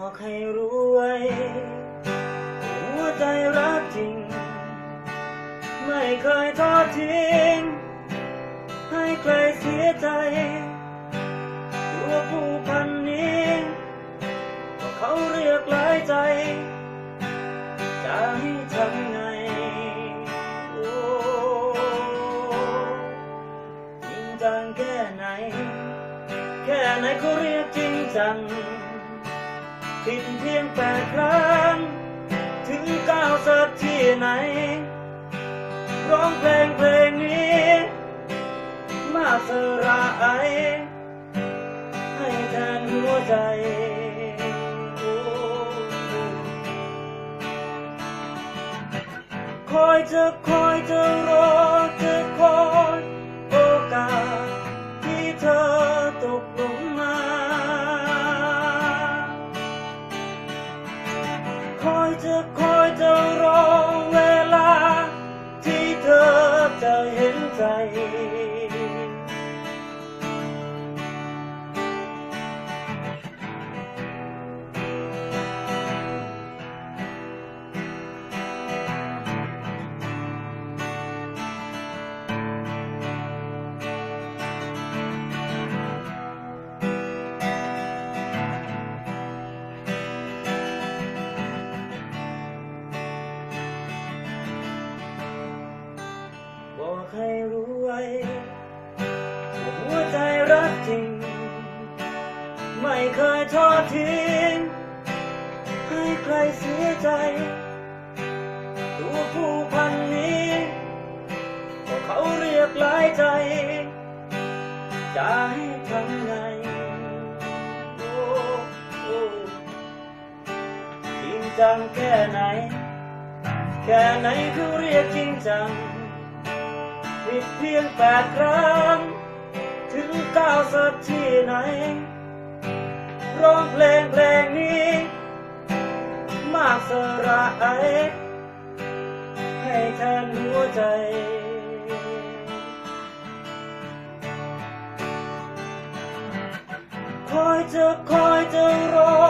อกให้รู้ไว้หัวใจรักจริง ไม่เคยทอดทิ้ง ให้ใครเสียใจตัวผู้พันนี้ก็เขาเรียกหลายใจ จะให้ทำไงโอ้จริงจังแค่ไหน แค่ไหนเขาเรียกจริงจัง ผิดเพียงแปดครั้ง ถึงก้าวสักที่ไหน ร้องเพลงเพลงนี้ มาสระไอให้แทนหัวใจคอยจะคอยจะรอจะคอ คอยจะคอยจะรอ บอกให้รู้ไว้ว่าหัวใจรักจริง ไม่เคยทอดทิ้ง ให้ใครเสียใจ ตัวผู้พันนี้ก็เขาเรียกหลายใจ จะให้ทำไงโอ้โอ้จริงจังแค่ไหน แค่ไหนเขาเรียกจริงจังิดเพียงแปดครั้ง ถึงก้าวสักที่ไหน ร้องเพลงเพลงนี้ มากสระไอให้แทนหัวใจคอยจะคอยจะรอ